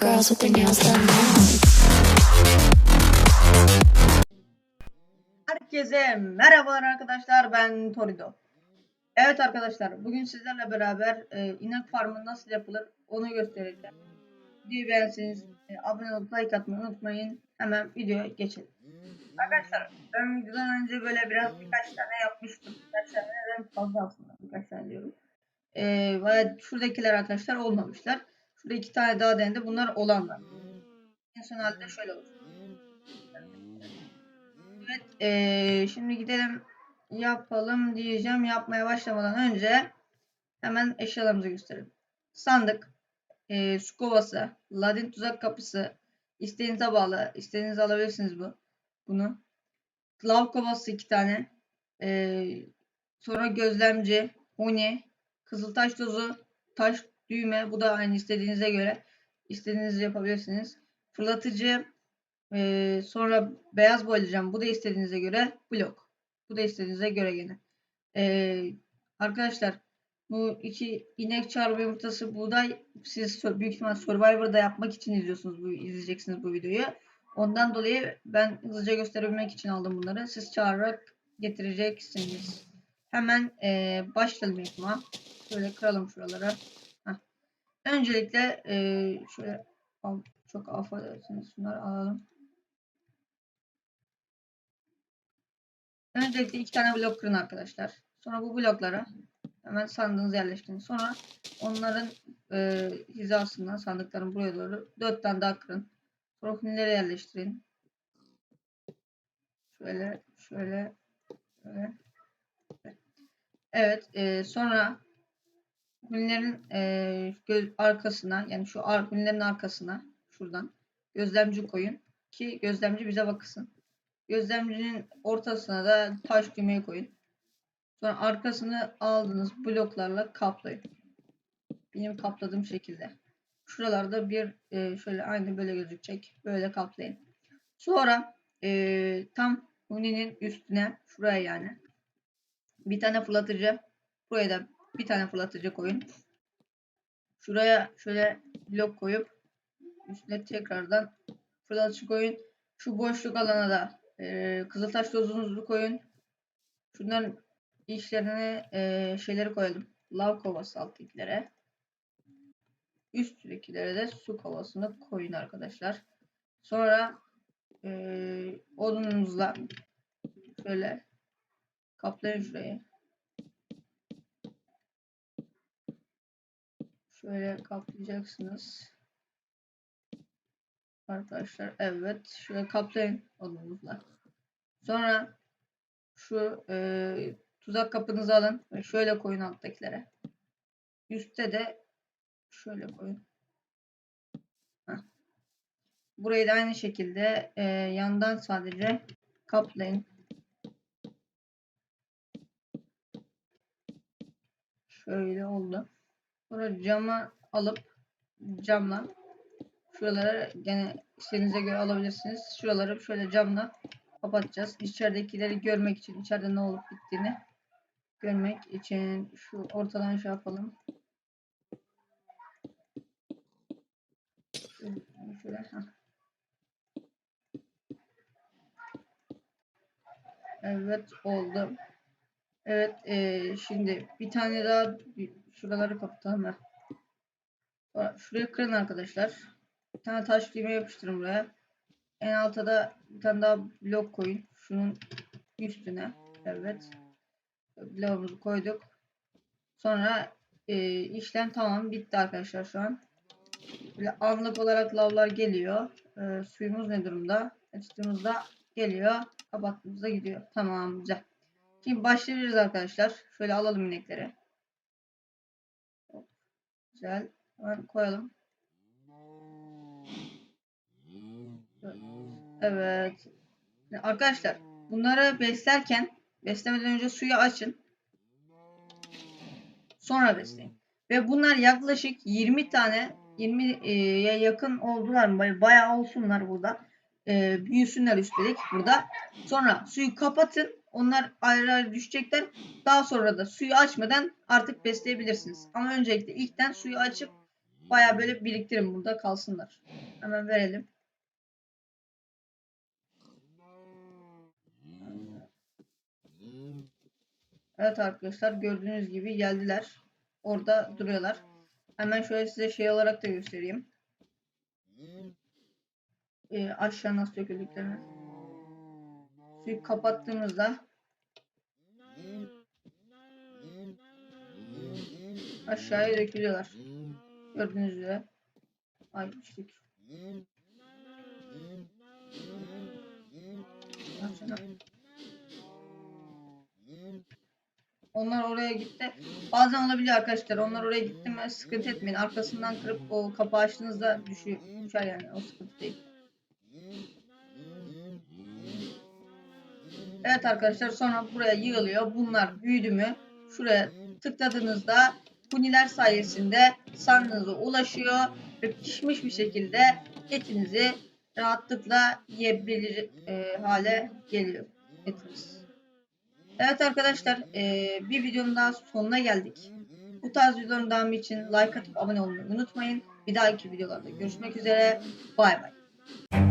girls with their nails done. Herkese merhabalar arkadaşlar ben Torido. Evet arkadaşlar bugün sizlerle beraber e, inek farmı nasıl yapılır onu göstereceğim. Videoyu beğenseniz e, abone olup like atmayı unutmayın. Hemen videoya geçelim. Arkadaşlar ben videodan önce böyle biraz birkaç tane yapmıştım. Birkaç tane fazla aslında birkaç tane diyorum. E, şuradakiler arkadaşlar olmamışlar. Şurada iki tane daha denedim. Bunlar olanlar. En son halde şöyle olur. Evet, eee, şimdi gidelim yapalım diyeceğim. Yapmaya başlamadan önce hemen eşyalarımızı gösterelim. Sandık, eee, su kovası, ladin tuzak kapısı, isteğinize bağlı. İstediğinizi alabilirsiniz bu. Bunu. Lav kovası iki tane. Eee, sonra gözlemci, huni, kızıltaş tozu, taş düğme. Bu da aynı istediğinize göre. İstediğinizi yapabilirsiniz. Fırlatıcı, ee, sonra beyaz boyayacağım. Bu da istediğinize göre blok. Bu da istediğinize göre gene. Ee, arkadaşlar bu iki inek çarpı yumurtası buğday siz büyük ihtimal Survivor'da yapmak için izliyorsunuz bu izleyeceksiniz bu videoyu. Ondan dolayı ben hızlıca gösterebilmek için aldım bunları. Siz çağırarak getireceksiniz. Hemen ee, başlayalım yapıma. Şöyle kıralım şuralara. Öncelikle ee, şöyle al- çok affedersiniz şunları alalım. Öncelikle iki tane blok kırın arkadaşlar. Sonra bu bloklara hemen sandığınızı yerleştirin. Sonra onların e, hizasından sandıkların buraya doğru dört tane daha kırın. Hunileri yerleştirin. Şöyle, şöyle, şöyle. Evet, e, sonra hunilerin e, göz arkasına yani şu ar hunilerin arkasına şuradan gözlemci koyun ki gözlemci bize bakısın. Gözlemcinin ortasına da taş düğmeyi koyun. Sonra arkasını aldığınız bloklarla kaplayın. Benim kapladığım şekilde. Şuralarda bir e, şöyle aynı böyle gözükecek. Böyle kaplayın. Sonra e, tam huninin üstüne şuraya yani bir tane fırlatıcı buraya da bir tane fırlatıcı koyun. Şuraya şöyle blok koyup üstüne tekrardan fırlatıcı koyun. Şu boşluk alana da ee, Kızıltaş tozunuzu koyun. Şunların içlerine e, şeyleri koyalım. Lav kovası alttakilere. Üsttekilere de su kovasını koyun arkadaşlar. Sonra e, odununuzla şöyle kaplayın şurayı. Şöyle kaplayacaksınız. Arkadaşlar evet şöyle kaplayın odunuzla. Sonra şu e, tuzak kapınızı alın ve şöyle koyun alttakilere. Üstte de şöyle koyun. Heh. Burayı da aynı şekilde e, yandan sadece kaplayın. Şöyle oldu. Sonra camı alıp camla Şuraları gene istediğinize göre alabilirsiniz. Şuraları şöyle camla kapatacağız. İçeridekileri görmek için, içeride ne olup bittiğini görmek için şu ortadan şey yapalım. Şöyle, heh. Evet oldu. Evet eee, şimdi bir tane daha şuraları kapatalım. Sonra Şurayı kırın arkadaşlar. Bir tane taş düğme yapıştırın buraya. En alta da bir tane daha blok koyun. Şunun üstüne. Evet. Bloğumuzu koyduk. Sonra e, işlem tamam. Bitti arkadaşlar şu an. Böyle anlık olarak lavlar geliyor. E, suyumuz ne durumda? Açtığımızda geliyor. Kapattığımızda gidiyor. Tamam güzel. Şimdi başlayabiliriz arkadaşlar. Şöyle alalım inekleri. Güzel. Hemen koyalım. Evet. Arkadaşlar bunları beslerken beslemeden önce suyu açın. Sonra besleyin. Ve bunlar yaklaşık 20 tane 20'ye yakın oldular mı? Bay- Bayağı olsunlar burada. E, büyüsünler üstelik burada. Sonra suyu kapatın. Onlar ayrı ayrı düşecekler. Daha sonra da suyu açmadan artık besleyebilirsiniz. Ama öncelikle ilkten suyu açıp Baya böyle biriktirin burada kalsınlar. Hemen verelim. Evet arkadaşlar gördüğünüz gibi geldiler. Orada duruyorlar. Hemen şöyle size şey olarak da göstereyim. Ee, aşağı nasıl. Suyu kapattığımızda aşağıya dökülüyorlar. Gördüğünüz üzere. Ay. Onlar oraya gitti. Bazen olabiliyor arkadaşlar. Onlar oraya gitti mi sıkıntı etmeyin. Arkasından kırıp o kapağı açtığınızda düşüyor, düşer yani. O sıkıntı değil. Evet arkadaşlar sonra buraya yığılıyor. Bunlar büyüdü mü şuraya tıkladığınızda huniler sayesinde sandığınıza ulaşıyor ve pişmiş bir şekilde etinizi rahatlıkla yiyebilir e, hale geliyor etiniz. Evet arkadaşlar e, bir videonun daha sonuna geldik. Bu tarz videoların devamı için like atıp abone olmayı unutmayın. Bir dahaki videolarda görüşmek üzere. Bay bay.